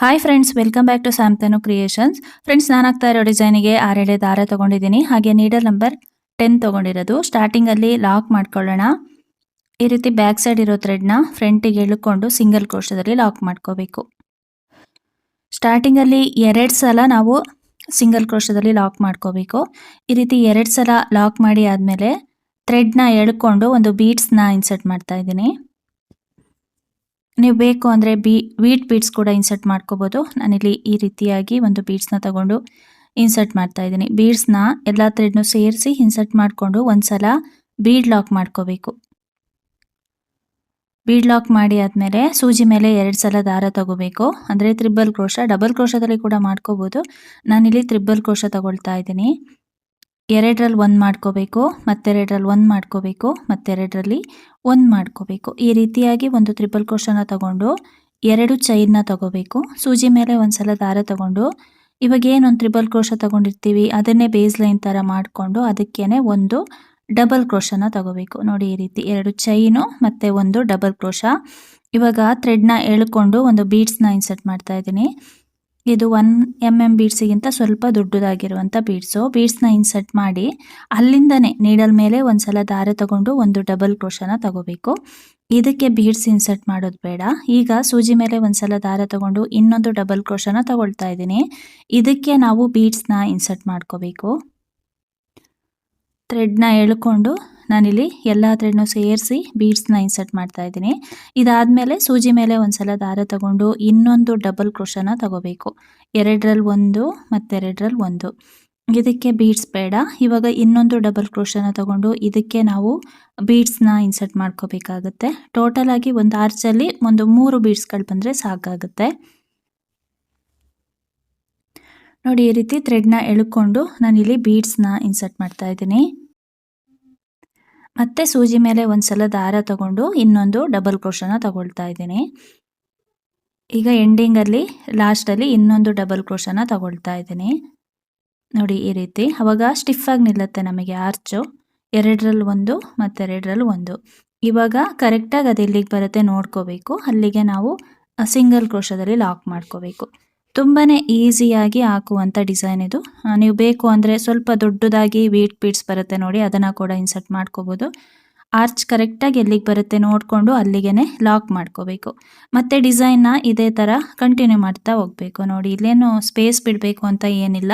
Hi friends welcome back to Samtanu creations friends ನಾನು ಆಗ್ತಾ ಇರೋ ಡಿಸೈನಿಗೆ ಆರೇಳೆ ದಾರ ತಗೊಂಡಿದ್ದೀನಿ. ಹಾಗೆ ನೀಡಲ್ ನಂಬರ್ ಟೆನ್ ತಗೊಂಡಿರೋದು. ಸ್ಟಾರ್ಟಿಂಗಲ್ಲಿ ಲಾಕ್ ಮಾಡ್ಕೊಳ್ಳೋಣ. ಈ ರೀತಿ ಬ್ಯಾಕ್ ಸೈಡ್ ಇರೋ ಥ್ರೆಡ್ನ ಫ್ರಂಟಿಗೆ ಎಳ್ಕೊಂಡು ಸಿಂಗಲ್ ಕೋಶದಲ್ಲಿ ಲಾಕ್ ಮಾಡ್ಕೋಬೇಕು. ಸ್ಟಾರ್ಟಿಂಗಲ್ಲಿ ಎರಡು ಸಲ ನಾವು ಸಿಂಗಲ್ ಕ್ರೋಶದಲ್ಲಿ ಲಾಕ್ ಮಾಡ್ಕೋಬೇಕು. ಈ ರೀತಿ ಎರಡು ಸಲ ಲಾಕ್ ಮಾಡಿ ಆದಮೇಲೆ ಥ್ರೆಡ್ನ ಎಳ್ಕೊಂಡು ಒಂದು ಬೀಡ್ಸ್ನ ಇನ್ಸರ್ಟ್ ಮಾಡ್ತಾ ಇದ್ದೀನಿ. ನೀವು ಬೇಕು ಅಂದರೆ ಬಿ ವೀಟ್ ಬೀಡ್ಸ್ ಕೂಡ ಇನ್ಸರ್ಟ್ ಮಾಡ್ಕೋಬೋದು. ನಾನಿಲ್ಲಿ ಈ ರೀತಿಯಾಗಿ ಒಂದು ಬೀಡ್ಸ್ನ ತಗೊಂಡು ಇನ್ಸರ್ಟ್ ಮಾಡ್ತಾ ಇದ್ದೀನಿ. ಬೀಡ್ಸ್ನ ಎಲ್ಲ ಥ್ರೆಡ್ನು ಸೇರಿಸಿ ಇನ್ಸರ್ಟ್ ಮಾಡಿಕೊಂಡು ಒಂದ್ಸಲ ಬೀಡ್ ಲಾಕ್ ಮಾಡ್ಕೋಬೇಕು. ಬೀಡ್ ಲಾಕ್ ಮಾಡಿ ಆದಮೇಲೆ ಸೂಜಿ ಮೇಲೆ ಎರಡು ಸಲ ದಾರ ತಗೋಬೇಕು. ಅಂದರೆ ತ್ರಿಬಲ್ ಕ್ರೋಶ ಡಬಲ್ ಕ್ರೋಶದಲ್ಲಿ ಕೂಡ ಮಾಡ್ಕೋಬೋದು. ನಾನಿಲ್ಲಿ ತ್ರಿಬಲ್ ಕ್ರೋಶ ತಗೊಳ್ತಾ ಇದ್ದೀನಿ. ಎರಡರಲ್ಲಿ ಒಂದು ಮಾಡ್ಕೋಬೇಕು, ಮತ್ತೆರಡರಲ್ಲಿ ಒಂದು ಮಾಡ್ಕೋಬೇಕು, ಮತ್ತೆರಡರಲ್ಲಿ ಒಂದು ಮಾಡ್ಕೋಬೇಕು. ಈ ರೀತಿಯಾಗಿ ಒಂದು ತ್ರಿಬಲ್ ಕ್ರೋಶನ ತಗೊಂಡು ಎರಡು ಚೈನ್ನ ತಗೋಬೇಕು. ಸೂಜಿ ಮೇಲೆ ಒಂದ್ಸಲ ದಾರ ತಗೊಂಡು ಇವಾಗ ಏನೊಂದು ತ್ರಿಬಲ್ ಕ್ರೋಶ ತಗೊಂಡಿರ್ತೀವಿ, ಅದನ್ನೇ ಬೇಸ್ ಲೈನ್ ಥರ ಮಾಡಿಕೊಂಡು ಅದಕ್ಕೇನೆ ಒಂದು ಡಬಲ್ ಕ್ರೋಶನ ತಗೋಬೇಕು. ನೋಡಿ ಈ ರೀತಿ ಎರಡು ಚೈನು ಮತ್ತು ಒಂದು ಡಬಲ್ ಕ್ರೋಶ ಇವಾಗ ಥ್ರೆಡ್ನ ಎಳ್ಕೊಂಡು ಒಂದು ಬೀಡ್ಸ್ನ ಇನ್ಸರ್ಟ್ ಮಾಡ್ತಾ ಇದ್ದೀನಿ. ಇದು ಒನ್ ಎಂ ಎಂ ಬೀಡ್ಸಿಗಿಂತ ಸ್ವಲ್ಪ ದೊಡ್ಡದಾಗಿರುವಂಥ ಬೀಡ್ಸು ಬೀಡ್ಸ್ನ ಇನ್ಸರ್ಟ್ ಮಾಡಿ, ಅಲ್ಲಿಂದನೇ ನೀಡಲ್ ಮೇಲೆ ಒಂದ್ಸಲ ದಾರ ತಗೊಂಡು ಒಂದು ಡಬಲ್ ಕ್ರೋಶನ ತಗೋಬೇಕು. ಇದಕ್ಕೆ ಬೀಡ್ಸ್ ಇನ್ಸರ್ಟ್ ಮಾಡೋದು ಬೇಡ. ಈಗ ಸೂಜಿ ಮೇಲೆ ಒಂದ್ಸಲ ದಾರ ತಗೊಂಡು ಇನ್ನೊಂದು ಡಬಲ್ ಕ್ರೋಶನ ತಗೊಳ್ತಾ ಇದ್ದೀನಿ. ಇದಕ್ಕೆ ನಾವು ಬೀಡ್ಸ್ನ ಇನ್ಸರ್ಟ್ ಮಾಡ್ಕೋಬೇಕು. ಥ್ರೆಡ್ನ ಎಳ್ಕೊಂಡು ನಾನಿಲ್ಲಿ ಎಲ್ಲ ಥ್ರೆಡ್ನು ಸೇರಿಸಿ ಬೀಡ್ಸ್ನ ಇನ್ಸರ್ಟ್ ಮಾಡ್ತಾ ಇದ್ದೀನಿ. ಇದಾದಮೇಲೆ ಸೂಜಿ ಮೇಲೆ ಒಂದ್ಸಲ ದಾರ ತಗೊಂಡು ಇನ್ನೊಂದು ಡಬಲ್ ಕ್ರೋಶನ ತಗೋಬೇಕು. ಎರಡರಲ್ಲಿ ಒಂದು ಮತ್ತೆರಡರಲ್ಲಿ ಒಂದು. ಇದಕ್ಕೆ ಬೀಡ್ಸ್ ಬೇಡ. ಇವಾಗ ಇನ್ನೊಂದು ಡಬಲ್ ಕ್ರೋಶನ ತಗೊಂಡು ಇದಕ್ಕೆ ನಾವು ಬೀಡ್ಸ್ನ ಇನ್ಸರ್ಟ್ ಮಾಡ್ಕೋಬೇಕಾಗತ್ತೆ. ಟೋಟಲ್ ಆಗಿ ಒಂದು ಆರ್ಚಲ್ಲಿ ಒಂದು ಮೂರು ಬೀಡ್ಸ್ಗಳು ಬಂದರೆ ಸಾಕಾಗುತ್ತೆ. ನೋಡಿ, ಈ ರೀತಿ ಥ್ರೆಡ್ನ ಎಳ್ಕೊಂಡು ನಾನಿಲ್ಲಿ ಬೀಡ್ಸ್ನ ಇನ್ಸರ್ಟ್ ಮಾಡ್ತಾ ಇದ್ದೀನಿ. ಮತ್ತೆ ಸೂಜಿ ಮೇಲೆ ಒಂದ್ಸಲ ದಾರ ತಗೊಂಡು ಇನ್ನೊಂದು ಡಬಲ್ ಕ್ರೋಶನ ತಗೊಳ್ತಾ ಇದ್ದೀನಿ. ಈಗ ಎಂಡಿಂಗಲ್ಲಿ ಲಾಸ್ಟಲ್ಲಿ ಇನ್ನೊಂದು ಡಬಲ್ ಕ್ರೋಶನ ತಗೊಳ್ತಾ ಇದ್ದೀನಿ. ನೋಡಿ ಈ ರೀತಿ. ಅವಾಗ ಸ್ಟಿಫಾಗಿ ನಿಲ್ಲುತ್ತೆ ನಮಗೆ ಆರ್ಚು ಎರಡರಲ್ಲಿ ಒಂದು ಮತ್ತೆರಡರಲ್ಲಿ ಒಂದು. ಇವಾಗ ಕರೆಕ್ಟಾಗಿ ಅದು ಎಲ್ಲಿಗೆ ಬರುತ್ತೆ ನೋಡ್ಕೋಬೇಕು. ಅಲ್ಲಿಗೆ ನಾವು ಸಿಂಗಲ್ ಕ್ರೋಶದಲ್ಲಿ ಲಾಕ್ ಮಾಡ್ಕೋಬೇಕು. ತುಂಬಾ ಈಸಿಯಾಗಿ ಹಾಕುವಂಥ ಡಿಸೈನ್ ಇದು. ನೀವು ಬೇಕು ಅಂದರೆ ಸ್ವಲ್ಪ ದೊಡ್ಡದಾಗಿ ವೀಟ್ ಪೀಟ್ಸ್ ಬರುತ್ತೆ ನೋಡಿ, ಅದನ್ನು ಕೂಡ ಇನ್ಸರ್ಟ್ ಮಾಡ್ಕೋಬೋದು. ಆರ್ಚ್ ಕರೆಕ್ಟಾಗಿ ಎಲ್ಲಿಗೆ ಬರುತ್ತೆ ನೋಡಿಕೊಂಡು ಅಲ್ಲಿಗೆ ಲಾಕ್ ಮಾಡ್ಕೋಬೇಕು. ಮತ್ತು ಡಿಸೈನ್ನ ಇದೇ ಥರ ಕಂಟಿನ್ಯೂ ಮಾಡ್ತಾ ಹೋಗಬೇಕು. ನೋಡಿ, ಇಲ್ಲೇನು ಸ್ಪೇಸ್ ಬಿಡಬೇಕು ಅಂತ ಏನಿಲ್ಲ.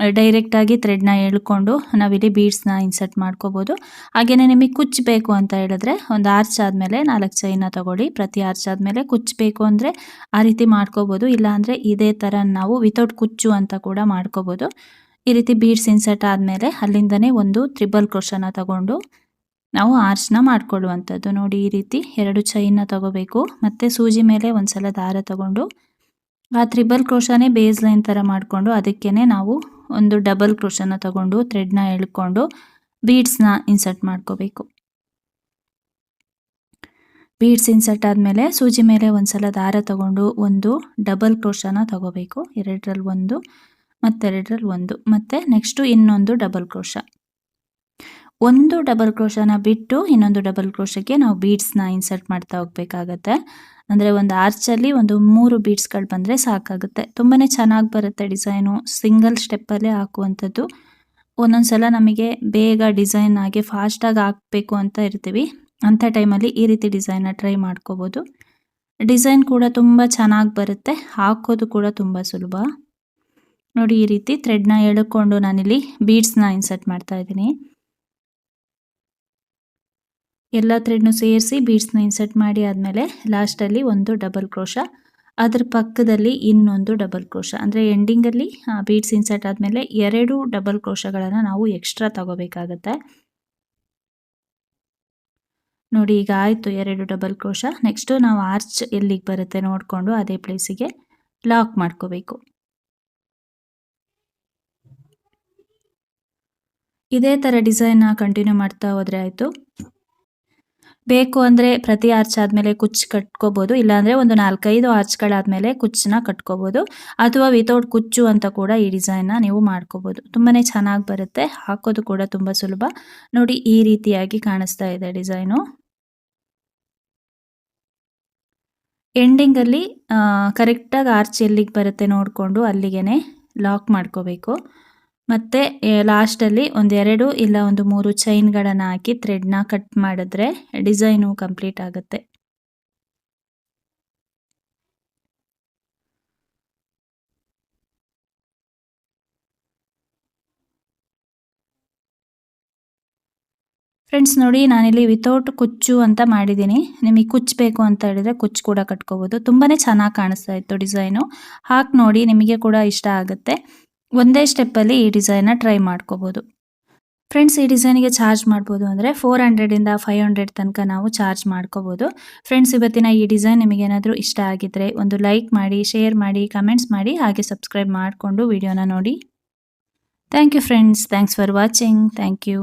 ಡೈರೆಕ್ಟಾಗಿ ಥ್ರೆಡ್ನ ಎಳ್ಕೊಂಡು ನಾವಿಲ್ಲಿ ಬೀಡ್ಸ್ನ ಇನ್ಸರ್ಟ್ ಮಾಡ್ಕೋಬೋದು. ಹಾಗೆಯೇ ನಿಮಗೆ ಕುಚ್ಚಬೇಕು ಅಂತ ಹೇಳಿದ್ರೆ ಒಂದು ಆರ್ಚ್ ಆದಮೇಲೆ ನಾಲ್ಕು ಚೈನ ತಗೊಳ್ಳಿ. ಪ್ರತಿ ಆರ್ಚ್ ಆದಮೇಲೆ ಕುಚ್ಚಬೇಕು ಅಂದರೆ ಆ ರೀತಿ ಮಾಡ್ಕೋಬೋದು. ಇಲ್ಲಾಂದರೆ ಇದೇ ಥರ ನಾವು ವಿತೌಟ್ ಕುಚ್ಚು ಅಂತ ಕೂಡ ಮಾಡ್ಕೋಬೋದು. ಈ ರೀತಿ ಬೀಡ್ಸ್ ಇನ್ಸರ್ಟ್ ಆದಮೇಲೆ ಅಲ್ಲಿಂದನೇ ಒಂದು ತ್ರಿಬಲ್ ಕ್ರೋಶನ ತಗೊಂಡು ನಾವು ಆರ್ಚ್ನ ಮಾಡ್ಕೊಳ್ಳುವಂಥದ್ದು. ನೋಡಿ ಈ ರೀತಿ ಎರಡು ಚೈನ್ನ ತಗೋಬೇಕು. ಮತ್ತು ಸೂಜಿ ಮೇಲೆ ಒಂದ್ಸಲ ದಾರ ತಗೊಂಡು ಆ ತ್ರಿಬಲ್ ಕ್ರೋಶನೇ ಬೇಸ್ ಲೈನ್ ಥರ ಮಾಡಿಕೊಂಡು ಅದಕ್ಕೇ ನಾವು ಒಂದು ಡಬಲ್ ಕ್ರೋಶನ ತಗೊಂಡು ಥ್ರೆಡ್ನ ಎಳ್ಕೊಂಡು ಬೀಡ್ಸ್ನ ಇನ್ಸರ್ಟ್ ಮಾಡ್ಕೋಬೇಕು. ಬೀಡ್ಸ್ ಇನ್ಸರ್ಟ್ ಆದಮೇಲೆ ಸೂಜಿ ಮೇಲೆ ಒಂದ್ಸಲ ದಾರ ತಗೊಂಡು ಒಂದು ಡಬಲ್ ಕ್ರೋಶನ ತಗೋಬೇಕು. ಎರಡರಲ್ಲಿ ಒಂದು ಮತ್ತೆರಡರಲ್ಲಿ ಒಂದು, ಮತ್ತು ನೆಕ್ಸ್ಟು ಇನ್ನೊಂದು ಡಬಲ್ ಕ್ರೋಶ ಒಂದು ಡಬಲ್ ಕ್ರೋಶನ ಬಿಟ್ಟು ಇನ್ನೊಂದು ಡಬಲ್ ಕ್ರೋಶಕ್ಕೆ ನಾವು ಬೀಡ್ಸ್ನ ಇನ್ಸರ್ಟ್ ಮಾಡ್ತಾ ಹೋಗ್ಬೇಕಾಗತ್ತೆ. ಅಂದರೆ ಒಂದು ಆರ್ಚಲ್ಲಿ ಒಂದು ಮೂರು ಬೀಡ್ಸ್ಗಳು ಬಂದರೆ ಸಾಕಾಗುತ್ತೆ. ತುಂಬಾ ಚೆನ್ನಾಗಿ ಬರುತ್ತೆ ಡಿಸೈನು ಸಿಂಗಲ್ ಸ್ಟೆಪ್ಪಲ್ಲೇ ಹಾಕುವಂಥದ್ದು. ಒಂದೊಂದು ಸಲ ನಮಗೆ ಬೇಗ ಡಿಸೈನ್ ಆಗಿ ಫಾಸ್ಟಾಗಿ ಹಾಕಬೇಕು ಅಂತ ಇರ್ತೀವಿ. ಅಂಥ ಟೈಮಲ್ಲಿ ಈ ರೀತಿ ಡಿಸೈನ್ನ ಟ್ರೈ ಮಾಡ್ಕೋಬೋದು. ಡಿಸೈನ್ ಕೂಡ ತುಂಬ ಚೆನ್ನಾಗಿ ಬರುತ್ತೆ. ಹಾಕೋದು ಕೂಡ ತುಂಬ ಸುಲಭ. ನೋಡಿ ಈ ರೀತಿ ಥ್ರೆಡ್ನ ಎಳ್ಕೊಂಡು ನಾನಿಲ್ಲಿ ಬೀಡ್ಸ್ನ ಇನ್ಸರ್ಟ್ ಮಾಡ್ತಾ ಇದ್ದೀನಿ. ಎಲ್ಲ ಥ್ರೆಡ್ನು ಸೇರಿಸಿ ಬೀಡ್ಸ್ನ ಇನ್ಸರ್ಟ್ ಮಾಡಿ ಆದಮೇಲೆ ಲಾಸ್ಟಲ್ಲಿ ಒಂದು ಡಬಲ್ ಕ್ರೋಶ ಅದರ ಪಕ್ಕದಲ್ಲಿ ಇನ್ನೊಂದು ಡಬಲ್ ಕ್ರೋಶ ಅಂದರೆ ಎಂಡಿಂಗಲ್ಲಿ ಬೀಡ್ಸ್ ಇನ್ಸರ್ಟ್ ಆದಮೇಲೆ ಎರಡು ಡಬಲ್ ಕ್ರೋಶಗಳನ್ನು ನಾವು ಎಕ್ಸ್ಟ್ರಾ ತಗೋಬೇಕಾಗತ್ತೆ. ನೋಡಿ, ಈಗ ಆಯಿತು ಎರಡು ಡಬಲ್ ಕ್ರೋಶ ನೆಕ್ಸ್ಟು ನಾವು ಆರ್ಚ್ ಎಲ್ಲಿಗೆ ಬರುತ್ತೆ ನೋಡಿಕೊಂಡು ಅದೇ ಪ್ಲೇಸಿಗೆ ಲಾಕ್ ಮಾಡ್ಕೋಬೇಕು. ಇದೇ ಥರ ಡಿಸೈನ್ನ ಕಂಟಿನ್ಯೂ ಮಾಡ್ತಾ ಹೋದರೆ ಆಯಿತು. ಬೇಕು ಅಂದರೆ ಪ್ರತಿ ಆರ್ಚ್ ಆದಮೇಲೆ ಕುಚ್ ಕಟ್ಕೋಬೋದು, ಇಲ್ಲಾಂದರೆ ಒಂದು ನಾಲ್ಕೈದು ಆರ್ಚ್ಗಳಾದಮೇಲೆ ಕುಚ್ಚನ್ನ ಕಟ್ಕೋಬೋದು, ಅಥವಾ ವಿತೌಟ್ ಕುಚ್ಚು ಅಂತ ಕೂಡ ಈ ಡಿಸೈನ್ನ ನೀವು ಮಾಡ್ಕೋಬೋದು. ತುಂಬಾ ಚೆನ್ನಾಗಿ ಬರುತ್ತೆ. ಹಾಕೋದು ಕೂಡ ತುಂಬ ಸುಲಭ. ನೋಡಿ, ಈ ರೀತಿಯಾಗಿ ಕಾಣಿಸ್ತಾ ಇದೆ ಡಿಸೈನು ಎಂಡಿಂಗಲ್ಲಿ ಕರೆಕ್ಟಾಗಿ ಆರ್ಚ್ ಎಲ್ಲಿಗೆ ಬರುತ್ತೆ ನೋಡಿಕೊಂಡು ಅಲ್ಲಿಗೆ ಲಾಕ್ ಮಾಡ್ಕೋಬೇಕು. ಮತ್ತು ಲಾಸ್ಟಲ್ಲಿ ಒಂದೆರಡು ಇಲ್ಲ ಒಂದು ಮೂರು ಚೈನ್ಗಳನ್ನು ಹಾಕಿ ಥ್ರೆಡ್ನ ಕಟ್ ಮಾಡಿದ್ರೆ ಡಿಸೈನು ಕಂಪ್ಲೀಟ್ ಆಗುತ್ತೆ. ಫ್ರೆಂಡ್ಸ್, ನೋಡಿ ನಾನಿಲ್ಲಿ ವಿತೌಟ್ ಕುಚ್ಚು ಅಂತ ಮಾಡಿದ್ದೀನಿ. ನಿಮಗೆ ಕುಚ್ಚು ಬೇಕು ಅಂತ ಹೇಳಿದ್ರೆ ಕುಚ್ಚು ಕೂಡ ಕಟ್ಕೋಬೋದು. ತುಂಬಾ ಚೆನ್ನಾಗಿ ಕಾಣಿಸ್ತಾ ಇತ್ತು ಡಿಸೈನು. ಹಾಕಿ ನೋಡಿ, ನಿಮಗೆ ಕೂಡ ಇಷ್ಟ ಆಗುತ್ತೆ. ಒಂದೇ ಸ್ಟೆಪ್ಪಲ್ಲಿ ಈ ಡಿಸೈನ್ನ ಟ್ರೈ ಮಾಡ್ಕೋಬೋದು. ಫ್ರೆಂಡ್ಸ್, ಈ ಡಿಸೈನಿಗೆ ಚಾರ್ಜ್ ಮಾಡ್ಬೋದು ಅಂದರೆ ಫೋರ್ ಹಂಡ್ರೆಡಿಂದ ಫೈವ್ ಹಂಡ್ರೆಡ್ ತನಕ ನಾವು ಚಾರ್ಜ್ ಮಾಡ್ಕೋಬೋದು. ಫ್ರೆಂಡ್ಸ್, ಇವತ್ತಿನ ಈ ಡಿಸೈನ್ ನಿಮಗೇನಾದರೂ ಇಷ್ಟ ಆಗಿದ್ರೆ ಒಂದು ಲೈಕ್ ಮಾಡಿ, ಶೇರ್ ಮಾಡಿ, ಕಮೆಂಟ್ಸ್ ಮಾಡಿ, ಹಾಗೆ ಸಬ್ಸ್ಕ್ರೈಬ್ ಮಾಡಿಕೊಂಡು ವಿಡಿಯೋನ ನೋಡಿ. Thank you friends. Thanks for watching. Thank you.